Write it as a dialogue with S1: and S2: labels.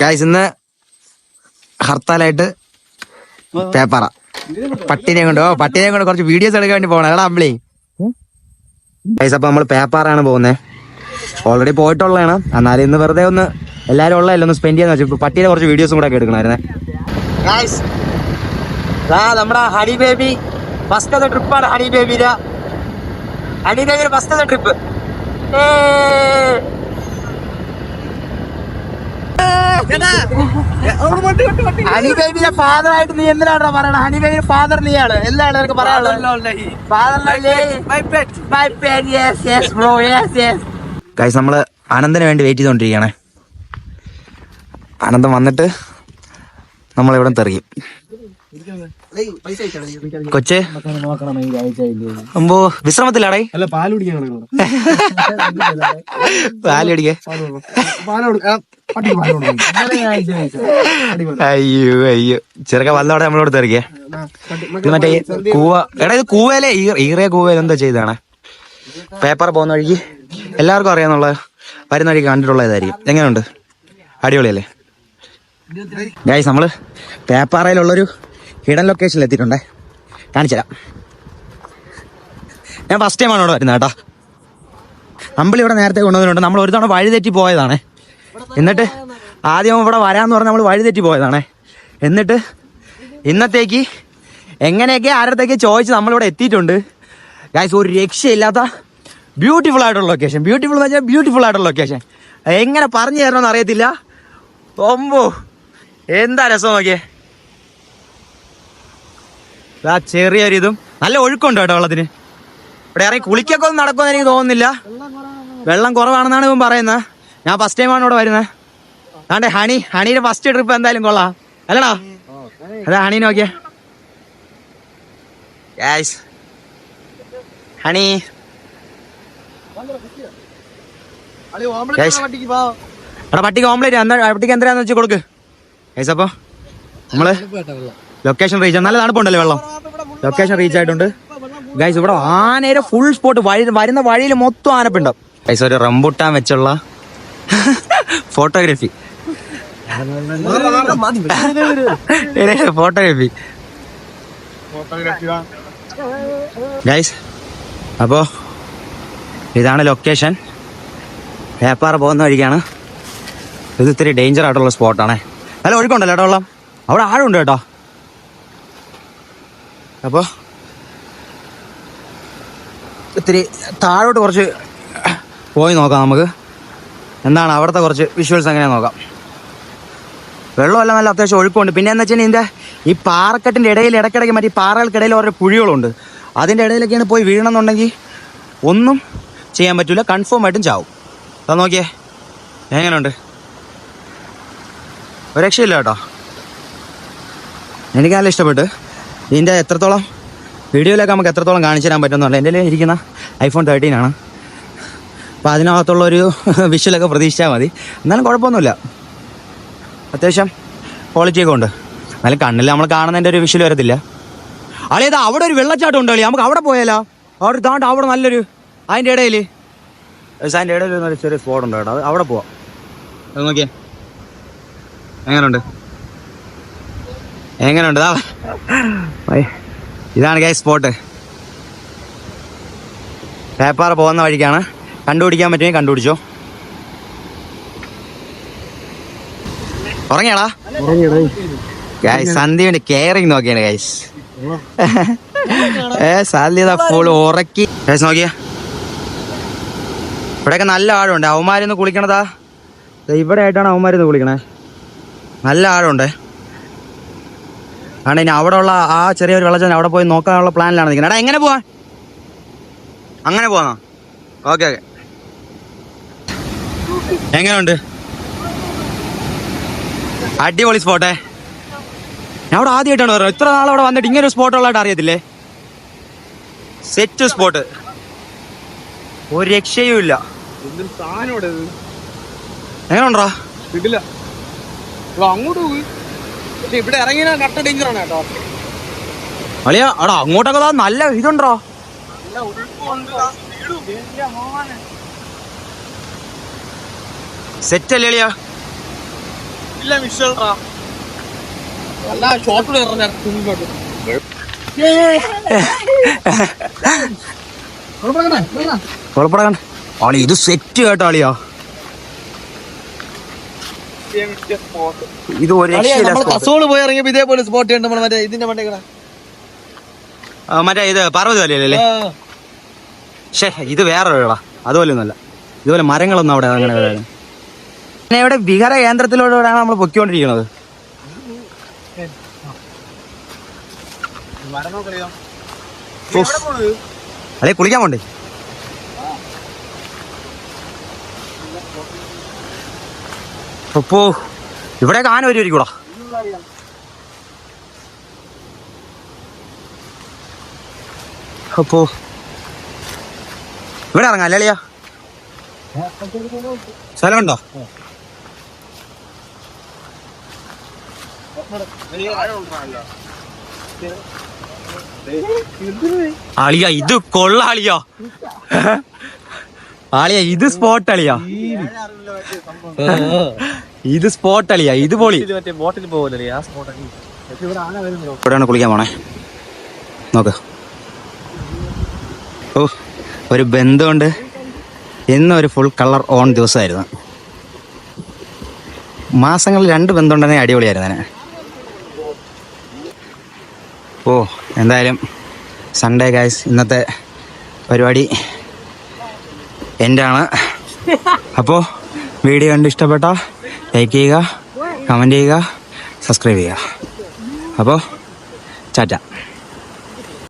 S1: Guys ഇന്ന് ഹർത്താലായിട്ട് പേപ്പറ. പട്ടിനെ കൊണ്ട് ഓ പട്ടിനെ കൊണ്ട് കുറച്ച് വീഡിയോസ് എടുക്കാൻ വേണ്ടി പോകണം എടാ അമ്പിളി. ഗൈസ് അപ്പൊ നമ്മൾ പേപ്പറാണ് പോകുന്നത് ഓൾറെഡി പോയിട്ടുള്ളതാണ്. എന്നാലും ഇന്ന് വെറുതെ ഒന്ന് എല്ലാരും ഉള്ളതല്ലോ ഒന്ന് സ്പെൻഡ് ചെയ്യാന്ന് വെച്ചു. പട്ടിയുടെ കുറച്ച് വീഡിയോസും കൂടെ ഒക്കെ നമ്മുടെ ഹണി ബേബി ഫസ്റ്റത്തെ ട്രിപ്പാണ് ഹണി ബേബിയുടെ. ഹണി ബേബിയുടെ ഫസ്റ്റത്തെ ട്രിപ്പ് ഹണി ബേബിയുടെ ഫാദർ ആയിട്ട് നീ എന്തിനാണോ പറയണത് ബേബി ഫാദർ നീയാണ് എന്താണ് നിനക്ക് പറയാനുള്ളത്. നമ്മൾ അനന്തിന് വേണ്ടി വെയിറ്റ് ചെയ്തോണ്ടിരിക്കണേ അനന്തം വന്നിട്ട് നമ്മളിവിടെ തെറിയും. കൊച്ച്. അമ്പോ വിശ്രമത്തിലാടേ?
S2: അല്ല പാൽ കുടിക്കാൻ പാൽ കുടിക്കേ.
S1: അയ്യോ അയ്യോ. ചെറുക്ക വന്നവിടെ നമ്മളോട് തെറിക്കേ. മറ്റേ കൂവ. എടാ ഇത് കൂവയിലെ? ഈറിയ കൂവയിൽ എന്താ ചെയ്താണ് പേപ്പർ പോകുന്ന വഴിക്ക് എല്ലാവർക്കും അറിയാന്നുള്ള വരുന്ന വഴിക്ക് കണ്ടിട്ടുള്ള ഇതായിരിക്കും എങ്ങനെയുണ്ട്? അടിപൊളിയല്ലേ? ഗൈസ് നമ്മൾ പേപ്പാറയിലുള്ളൊരു ഹിഡൻ ലൊക്കേഷനിൽ എത്തിയിട്ടുണ്ടേ. കാണിച്ചുതരാം. ഞാൻ ഫസ്റ്റ് ടൈമാണ് ഇവിടെ വരുന്നത് കേട്ടോ. അമ്പിളി ഇവിടെ നേരത്തെ കൊണ്ടുവന്നിട്ടുണ്ട്. നമ്മൾ ഒരു തവണ വഴി തെറ്റി പോയതാണേ. എന്നിട്ട് ആദ്യം ഇവിടെ വരാമെന്ന് പറഞ്ഞ് നമ്മൾ വഴി തെറ്റി പോയതാണ്. എന്നിട്ട് ഇന്നത്തേക്ക് എങ്ങനെയൊക്കെ ആരത്തേക്ക് ചോദിച്ച് നമ്മളിവിടെ എത്തിയിട്ടുണ്ട്. ഗായ്സ് ഒരു രക്ഷയില്ലാത്ത ബ്യൂട്ടിഫുൾ ആയിട്ടുള്ള ലൊക്കേഷൻ ബ്യൂട്ടിഫുൾ എന്ന് വെച്ചാൽ ബ്യൂട്ടിഫുൾ ആയിട്ടുള്ള ലൊക്കേഷൻ എങ്ങനെ പറഞ്ഞു തരണമെന്ന് അറിയത്തില്ല. ഒമ്പോ എന്താ രസം നോക്കിയേ? ഇതും നല്ല ഒഴുക്കുണ്ട് കേട്ടോ വെള്ളത്തിന്. ഇവിടെ ഇറങ്ങി കുളിക്കൊക്കെ ഒന്നും നടക്കുമെന്ന് എനിക്ക് തോന്നുന്നില്ല. വെള്ളം കുറവാണെന്നാണ് ഇവൻ പറയുന്നത്. ഞാൻ ഫസ്റ്റ് ടൈമാണ് ഇവിടെ വരുന്നത്. ആണ്ടെ ഹണി ഹണിയുടെ ഫസ്റ്റ് ട്രിപ്പ് എന്തായാലും കൊള്ളാം. അല്ലടാ. അതാ ഹണി നോക്കിയേ. Gas Honey. എടാ പട്ടിക്ക് ഓംലേറ്റ് പട്ടിക്ക് എന്തരാന്ന് വെച്ച് കൊടുക്ക്. ഗൈസ് അപ്പൊ നമ്മൾ ലൊക്കേഷൻ റീച്ച് നല്ല തണുപ്പുണ്ടല്ലേ വെള്ളം. ലൊക്കേഷൻ റീച്ച് ആയിട്ടുണ്ട്. ഗൈസ് ഇവിടെ ആനയുടെ ഫുൾ സ്പോട്ട് വഴി വരുന്ന വഴിയിൽ മൊത്തം ആനപ്പുണ്ടാവും ഗൈസ് ഒരു റംബുട്ടാൻ വെച്ചുള്ള ഫോട്ടോഗ്രാഫി ഫോട്ടോഗ്രാഫി ഗൈസ് അപ്പോ ഇതാണ് ലൊക്കേഷൻ പേപ്പാറ പോകുന്ന വഴിക്കാണ്. ഇത് ഇത്തിരി ഡേഞ്ചർ ആയിട്ടുള്ള സ്പോട്ടാണേ നല്ല ഒഴുക്കുണ്ടല്ലോ കേട്ടോ വെള്ളം. അവിടെ ആഴമുണ്ട് കേട്ടോ? അപ്പോൾ ഇത്തിരി താഴോട്ട് കുറച്ച് പോയി നോക്കാം നമുക്ക്. എന്താണ് അവിടുത്തെ കുറച്ച് വിഷ്വൽസ് അങ്ങനെ നോക്കാം. വെള്ളമല്ല നല്ല അത്യാവശ്യം ഒഴുക്കുണ്ട്. പിന്നെ എന്താ വെച്ചാൽ ഇതിന്റെ ഈ പാറക്കെട്ടിന്റെ ഇടയിൽ ഇടയ്ക്കിടയ്ക്ക് മറ്റേ പാറകൾക്കിടയിൽ ഓരോ കുഴികളുണ്ട്. അതിന്റെ ഇടയിലൊക്കെയാണ് പോയി വീഴണമെന്നുണ്ടെങ്കിൽ ഒന്നും ചെയ്യാൻ പറ്റില്ല കൺഫേം ആയിട്ടും ചാവും. അതാ നോക്കിയേ. എങ്ങനെയുണ്ട്? ഒരു രക്ഷയില്ല കേട്ടോ. എനിക്ക് നല്ല ഇഷ്ടപ്പെട്ട്. ഇതിന്റെ എത്രത്തോളം? വീഡിയോയിലൊക്കെ നമുക്ക് എത്രത്തോളം കാണിച്ചു തരാൻ പറ്റുമെന്നുള്ള എന്റെ ഇരിക്കുന്ന ഐഫോൺ തേർട്ടീൻ ആണ്. അപ്പോൾ അതിനകത്തുള്ളൊരു വിഷ്വലൊക്കെ പ്രതീക്ഷിച്ചാൽ മതി. എന്നാലും കുഴപ്പമൊന്നുമില്ല. അത്യാവശ്യം ക്വാളിറ്റിയൊക്കെ ഉണ്ട്. എന്നാലും കണ്ണിൽ നമ്മൾ കാണുന്നതിന്റെ ഒരു വിഷ്വൽ വരത്തില്ല. അളിയത് അവിടെ ഒരു വെള്ളച്ചാട്ടം ഉണ്ട് കളി നമുക്ക് അവിടെ പോയാലോ? അവിടെ താണ്ട് അവിടെ നല്ലൊരു അതിന്റെ ഇടയിൽ അതിന്റെ ഇടയിൽ ഒരു ചെറിയ സ്പോട്ട് ഉണ്ട് കേട്ടോ. അവിടെ പോവാം. അത് നോക്കിയേ. എങ്ങനെയുണ്ട്? എങ്ങനെയുണ്ട്? ഇതാണ് ഗൈസ് സ്പോട്ട് പേപ്പാറ പോകുന്ന വഴിക്കാണ്. കണ്ടുപിടിക്കാൻ പറ്റുമെങ്കിൽ കണ്ടുപിടിച്ചോ. ഉറങ്ങിയാടാ? ഗൈസ് സന്ധ്യയുടെ കെയറിങ് നോക്കിയാണ് ഗൈസ് ഏ സാധ്യത ഫുൾ ഉറക്കി. ഗൈസ് നോക്കിയ. ഇവിടെയൊക്കെ നല്ല ആഴമുണ്ട്. അവന്മാരിന്ന് കുളിക്കണതാ. ഇവിടെ ആയിട്ടാണ് അവന്മാരിന്ന് കുളിക്കണേ. നല്ല ആഴമുണ്ട്. ആണ് ഇനി അവിടെ ഉള്ള ആ ചെറിയൊരു വെള്ളച്ചാട്ടം അവിടെ പോയി നോക്കാനുള്ള പ്ലാനിലാണ് നിൽക്കുന്നത്. എടാ എങ്ങനെ പോവാ? അങ്ങനെ പോവാ ഓക്കെ ഓക്കെ. എങ്ങനെയുണ്ട്? അടിപൊളി സ്പോട്ടേ. ഞാൻ അവിടെ ആദ്യമായിട്ടാണ് പറയുന്നത് ഇത്ര നാൾ അവിടെ വന്നിട്ട് ഇങ്ങനെ ഒരു സ്പോട്ട് ഉള്ളതായിട്ട് അറിയത്തില്ലേ? സെറ്റ് സ്പോട്ട് ഒരു രക്ഷയും ഇല്ല. എങ്ങനെയുണ്ടോ
S2: അങ്ങോട്ട് പോയി. ഇവിടെ ഇറങ്ങിയാ കട്ട ഡേഞ്ചർ ആണ് കേട്ടോ.
S1: അളിയ അടാ അങ്ങോട്ടൊക്കെ നല്ല ഇതുണ്ടോ? സെറ്റ് അല്ലേ അളിയാ?
S2: ഇല്ല മിഷൽറാ അല്ല ഷോട്ടിൽ ഇറങ്ങാൻ മുമ്പോട്ട്
S1: കുഴപ്പമില്ല ആളി ഇത് സെറ്റ് കേട്ടോ ആളിയാ ഇത് ഒരു രക്ഷയില്ല.
S2: കസോൾ പോയി ഇറങ്ങിയപ്പോ ഇതേപോലെ സ്പോട്ട് ഉണ്ട് നമ്മൾ മറ്റേ ഇതിന്റെ
S1: ആ, മറ്റേ ഇത് പാർവതി വലയല്ലേ ഷേ ഇത് വേറെ ഒരാളാ അതുപോലെ ഒന്നുമല്ല ഇതുപോലെ മരങ്ങളൊന്നും അവിടെ അങ്ങനെ വരാനും പിന്നെ ഇവിടെ വിഹാര കേന്ദ്രത്തിലൂടെയാണ് നമ്മൾ പൊക്കിക്കൊണ്ടിരിക്കുന്നത്. അതെ കുളിക്കാൻ പോണ്ടേ? അപ്പോ ഇവിടെ ആന വരുമായിരിക്കൂടാ അപ്പോ ഇവിടെ ഇറങ്ങാം അല്ലേ സ്ഥലമുണ്ടോ അളിയ ഇത് കൊള്ള അളിയ ആളിയ ഇത് സ്പോട്ട് അളിയ ഇത് സ്പോട്ട് അളിയ ഇത് പൊളി.
S2: ബോട്ടിൽ ആ സ്പോട്ട്
S1: ഇവിടെയാണ് കുളിക്കാൻ പോണേ. നോക്ക. ഓ ഒരു ബന്ധമുണ്ട്. ഇന്നൊരു ഫുൾ കളർ ഓൺ ദിവസമായിരുന്നു. മാസങ്ങളിൽ രണ്ട് ബന്ധമുണ്ടെന്നേ അടിപൊളിയായിരുന്നു ഓ എന്തായാലും സൺഡേ ഗായ്സ് ഇന്നത്തെ പരിപാടി എന്റെ ആണ് അപ്പോൾ വീഡിയോ കണ്ട് ഇഷ്ടപ്പെട്ട? ലൈക്ക് ചെയ്യുക കമന്റ് ചെയ്യുക സബ്സ്ക്രൈബ് ചെയ്യുക അപ്പോൾ ചാറ്റ